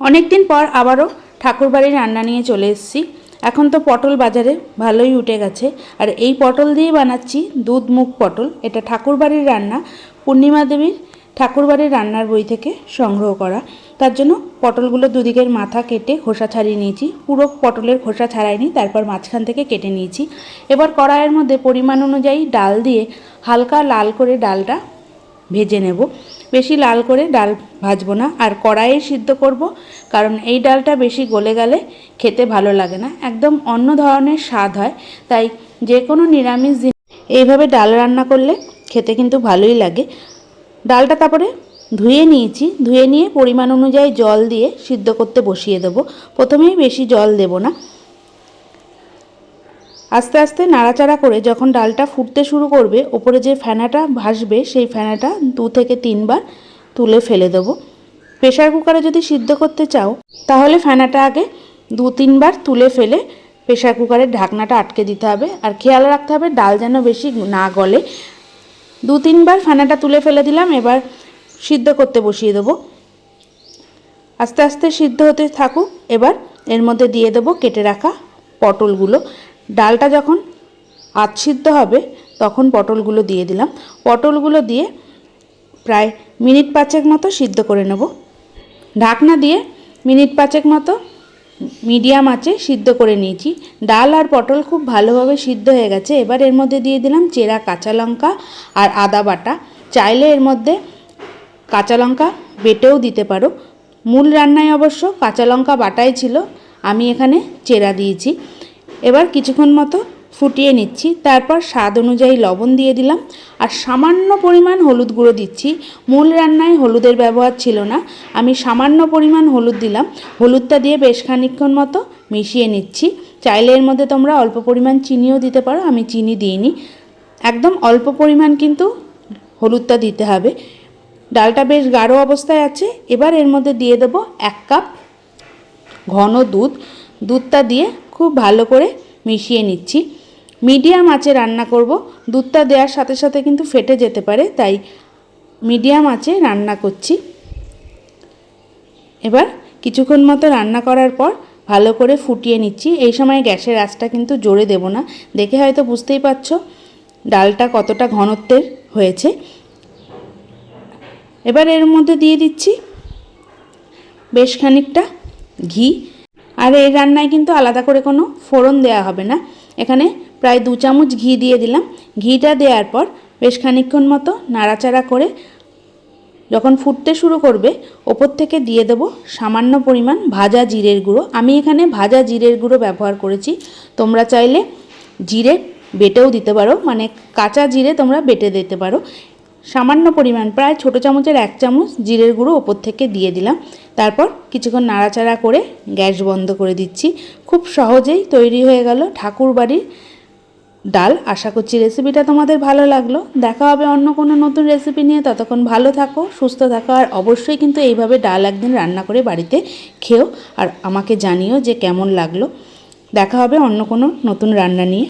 অনেক দিন পর আবারও ঠাকুরবাড়ির রান্না নিয়ে চলে এসেছি। এখন তো পটল বাজারে ভালোই উঠে গেছে। আর এই পটল দিয়ে বানাচ্ছি দুধ মুখ পটল। এটা ঠাকুরবাড়ির রান্না। পূর্ণিমা দেবীর ঠাকুরবাড়ির রান্নার বই থেকে সংগ্রহ করা। তার জন্য পটলগুলো দুদিকের মাথা কেটে খোসা ছাড়িয়ে নিয়েছি। পুরো পটলের খোসা ছাড়াইনি, তারপর মাঝখান থেকে কেটে নিয়েছি। এবার কড়াইয়ের মধ্যে পরিমাণ অনুযায়ী ডাল দিয়ে হালকা লাল করে ডালটা ভেজে নেব। বেশি লাল করে ডাল ভাজবো না। আর কড়াইয়ে সিদ্ধ করব, কারণ এই ডালটা বেশি গলে গেলে খেতে ভালো লাগে না। একদম অন্য ধরনের স্বাদ হয়, তাই যে কোনো নিরামিষ এইভাবে ডাল রান্না করলে খেতে কিন্তু ভালোই লাগে। ডালটা তারপরে ধুয়ে নিয়েছি। ধুয়ে নিয়ে পরিমাণ অনুযায়ী জল দিয়ে সিদ্ধ করতে বসিয়ে দেবো। প্রথমেই বেশি জল দেব না। আস্তে আস্তে নাড়াচাড়া করে যখন ডালটা ফুটতে শুরু করবে, ওপরে যে ফেনাটা ভাসবে, সেই ফেনাটা দু থেকে তিনবার তুলে ফেলে দেবো। প্রেশার কুকারে যদি সিদ্ধ করতে চাও, তাহলে ফেনাটা আগে দু তিনবার তুলে ফেলে প্রেশার কুকারের ঢাকনাটা আটকে দিতে হবে। আর খেয়াল রাখতে হবে, ডাল যেন বেশি না গলে। দু তিনবার ফেনাটা তুলে ফেলে দিলাম, এবার সিদ্ধ করতে বসিয়ে দেবো। আস্তে আস্তে সিদ্ধ হতে থাকুক, এবার এর মধ্যে দিয়ে দেবো কেটে রাখা পটলগুলো। ডালটা যখন আধ সিদ্ধ হবে, তখন পটলগুলো দিয়ে দিলাম। পটলগুলো দিয়ে প্রায় মিনিট পাঁচেক মতো সিদ্ধ করে নেব। ঢাকনা দিয়ে মিনিট পাঁচেক মতো মিডিয়াম আঁচে সিদ্ধ করে নিয়েছি। ডাল আর পটল খুব ভালোভাবে সিদ্ধ হয়ে গেছে। এবার এর মধ্যে দিয়ে দিলাম চেরা কাঁচা লঙ্কা আর আদা বাটা। চাইলে এর মধ্যে কাঁচা লঙ্কা বেটেও দিতে পারো। মূল রান্নায় অবশ্য কাঁচা লঙ্কা বাটাই ছিল। আমি এখানে চেরা দিয়েছি। এবার কিছুক্ষণ মতো ফুটিয়ে নিচ্ছি। তারপর স্বাদ অনুযায়ী লবণ দিয়ে দিলাম। আর সামান্য পরিমাণ হলুদ গুঁড়ো দিচ্ছি। মূল রান্নায় হলুদের ব্যবহার ছিল না। আমি সামান্য পরিমাণ হলুদ দিলাম। হলুদটা দিয়ে বেশ খানিক্ষণ মতো মিশিয়ে নিচ্ছি। চাইলে এর মধ্যে তোমরা অল্প পরিমাণ চিনিও দিতে পারো। আমি চিনি দিইনি। একদম অল্প পরিমাণ কিন্তু হলুদটা দিতে হবে। ডালটা বেশ গাঢ় অবস্থায় আছে। এবার এর মধ্যে দিয়ে দেবো এক কাপ ঘন দুধ। দুধটা দিয়ে খুব ভালো করে মিশিয়ে নিচ্ছি। মিডিয়াম আঁচে রান্না করব। দুধটা দেওয়ার সাথে সাথে কিন্তু ফেটে যেতে পারে, তাই মিডিয়াম আঁচে রান্না করছি। এবার কিছুক্ষণ মতো রান্না করার পর ভালো করে ফুটিয়ে নিচ্ছি। এই সময় গ্যাসের আঁচটা কিন্তু জোরে দেব না। দেখে হয়তো বুঝতেই পারছ ডালটা কতটা ঘনত্বের হয়েছে। এবার এর মধ্যে দিয়ে দিচ্ছি বেশ খানিকটা ঘি। আর এই রান্নায় কিন্তু আলাদা করে কোনো ফোড়ন দেওয়া হবে না। এখানে প্রায় দু চামচ ঘি দিয়ে দিলাম। ঘিটা দেওয়ার পর বেশ খানিক্ষণ মতো নাড়াচাড়া করে যখন ফুটতে শুরু করবে, ওপর থেকে দিয়ে দেবো সামান্য পরিমাণ ভাজা জিরের গুঁড়ো। আমি এখানে ভাজা জিরের গুঁড়ো ব্যবহার করেছি। তোমরা চাইলে জিরে বেটেও দিতে পারো মানে কাঁচা জিরে তোমরা বেটে দিতে পারো। সামান্য পরিমাণ, প্রায় ছোটো চামচের এক চামচ জিরের গুঁড়ো ওপর থেকে দিয়ে দিলাম। তারপর কিছুক্ষণ নাড়াচাড়া করে গ্যাস বন্ধ করে দিচ্ছি। খুব সহজেই তৈরি হয়ে গেল ঠাকুর বাড়ির ডাল। আশা করছি রেসিপিটা তোমাদের ভালো লাগল। দেখা হবে অন্য কোনো নতুন রেসিপি নিয়ে। ততক্ষণ ভালো থাকো, সুস্থ থাকো, আর অবশ্যই কিন্তু এইভাবে ডাল একদিন রান্না করে বাড়িতে খেও। আর আমাকে জানিও যে কেমন লাগল। দেখা হবে অন্য কোনো নতুন রান্না নিয়ে।